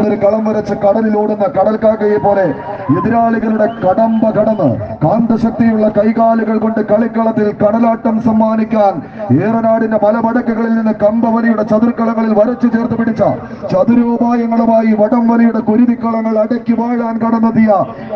കളം വരച്ച് കടലിലോടുന്ന കടൽക്കാക്കയെ പോലെ എതിരാളികളുടെ കടമ്പ കടന്ന് കാന്തശക്തിയുള്ള കൈകാലുകൾ കൊണ്ട് കളിക്കളത്തിൽ കടലാട്ടം സമ്മാനിക്കാൻ ഏറനാടിന്റെ മലമടക്കുകളിൽ നിന്ന് കമ്പവലിയുടെ ചതുർക്കളങ്ങളിൽ വരച്ചു ചേർത്ത് പിടിച്ച ചതുരോപായങ്ങളുമായി വടംവലിയുടെ കുരുതിക്കളങ്ങൾ അടക്കി വാഴാൻ കടന്നെത്തിയ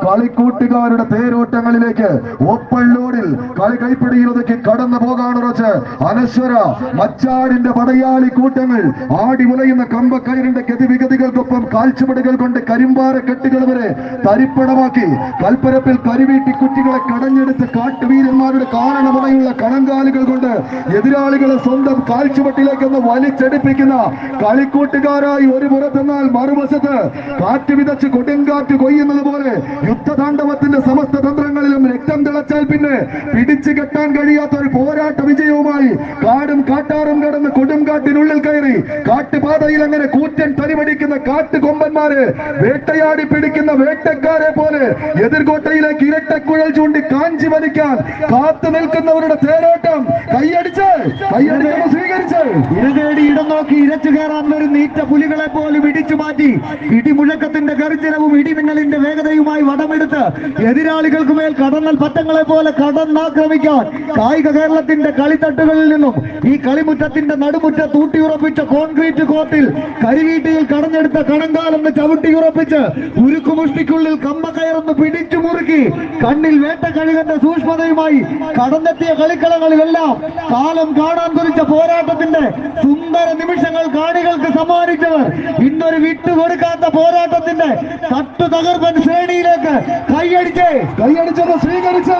കളിക്കൂട്ടുകാരുടെ തേരോട്ടങ്ങളിലേക്ക് ഒപ്പള്ളോടിൽ കളി കൈപ്പിടിയിലൊതുക്കി കടന്നു പോകാനുറച്ച് അനശ്വര മച്ചാടിന്റെ പടയാളി കൂട്ടങ്ങൾ ആടി ഉലയുന്ന കമ്പക്കയറിന്റെ ഗതിവിഗതികൾക്കൊപ്പം കാൽച്ചുപടികൾ കൊണ്ട് കരിമ്പാറ കെട്ടുകൾ വരെ തരിപ്പണമാക്കി കൽപ്പരപ്പിൽ കരിവീട്ടി കുറ്റികളെ കടഞ്ഞെടുത്ത് കാട്ടുവീരന്മാരുടെ കാരണമായുള്ള കണങ്കാലുകൾ കൊണ്ട് എതിരാളികളെ സ്വന്തം കാൽച്ചുവട്ടിലേക്കൊന്ന് വലിച്ചെടുപ്പിക്കുന്ന കളിക്കൂട്ടുകാരായി ഒരു പുറത്തെന്നാൽ മറുവശത്ത് കാറ്റ് വിതച്ച് കൊടുങ്കാറ്റ് കൊയ്യുന്നത് പോലെ യുദ്ധതാണ്ഡവത്തിന്റെ സമസ്ത തന്ത്രങ്ങളിലും രക്തം തിളച്ചാൽ പിന്നെ പിടിച്ചു കെട്ടാൻ കഴിയാത്ത ഒരു പോരാട്ട വിജയവുമായി കാടും കാട്ടാറും കടന്ന് കൊടുങ്കാട്ടിനുള്ളിൽ കാട്ടുപാതയിൽ അങ്ങനെ കൂറ്റൻ തരിമടിക്കുന്ന കാട്ടുകൊമ്പന്മാര് വേട്ടയാടി പിടിക്കുന്ന വേട്ടക്കാരെ പോലെ എതിർകോട്ടയിലേക്ക് ഇരട്ടക്കുഴൽ ചൂണ്ടി കാഞ്ചി വലിക്കാൻ കാത്തു നിൽക്കുന്നവരുടെ തേരോട്ടം. കൈയടിച്ച് കൈയടിച്ച് സ്വീകരിച്ച്. ഇരതേടി ഇടം നോക്കി ഇരച്ചു കയറാൻ വരുന്ന ഈറ്റ പുലികളെ പോലും ഇടിച്ചു മാറ്റി. ഇടിമുഴക്കത്തിന്റെ ഗർജനവും ഇടിമിന്നലിന്റെ വേഗതയുമായി വടമെടുത്ത് എതിരാളികൾക്ക് മേൽ കടന്നൽ പറ്റങ്ങളെ പോലെ കടന്നാക്രമിക്കാൻ കായിക കേരളത്തിന്റെ കളിത്തട്ടുകളിൽ നിന്നും ഈ കളിമുറ്റത്തിന്റെ നടുമുറ്റ ഊട്ടിയുറപ്പിച്ച കോൺക്രീറ്റ് കോർട്ടിൽ കരിവീട്ടിയിൽ കടഞ്ഞെടുത്ത കടങ്കാലം കണങ്കാലെന്ന് ചവിട്ടിയുറപ്പിച്ച് ഉരുക്കുമുഷ്ടിക്കുള്ളിൽ കമ്പ കയറൊന്ന് പിടിച്ചു മുറുക്കി. കണ്ണിൽ വേട്ട കഴുകന്റെ സൂക്ഷ്മതയുമായി കടന്നെത്തിയ കളിക്കളങ്ങളിലെല്ലാം കാലം കാണാൻ കുറിച്ച പോരാട്ടത്തിന്റെ സുന്ദര നിമിഷങ്ങൾ കാണികൾക്ക് സമ്മാനിച്ചവർ ഇന്നൊരു വിട്ടുകൊടുക്കാത്ത പോരാട്ടത്തിന്റെ തട്ടു തകർപ്പൻ ശ്രേണിയിലേക്ക് കൈയടിച്ചേ. കൈയടിച്ചത് സ്വീകരിച്ച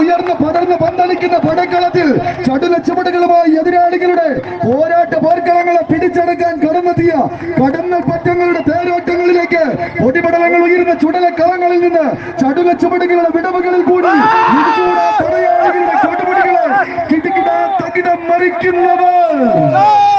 ഉയർന്ന് പടർന്ന് പന്തളിക്കുന്ന പടക്കളത്തിൽ ചടുല ചുവടുകളുമായി എതിരാളികളുടെ പോരാട്ട പോർക്കളങ്ങളെ പിടിച്ചെടുക്കാൻ കടന്നെത്തിയ കടന്നൽ പറ്റങ്ങളുടെ തേരോട്ടങ്ങളിലേക്ക് പൊടിപടലങ്ങൾ ഉയരുന്ന ചുടല കളങ്ങളിൽ നിന്ന് ചടുല ചുവടുകളുടെ വിടവുകളിൽ കൂടി പടയാളികളുടെ തകിടം മറിക്കുന്നവർ.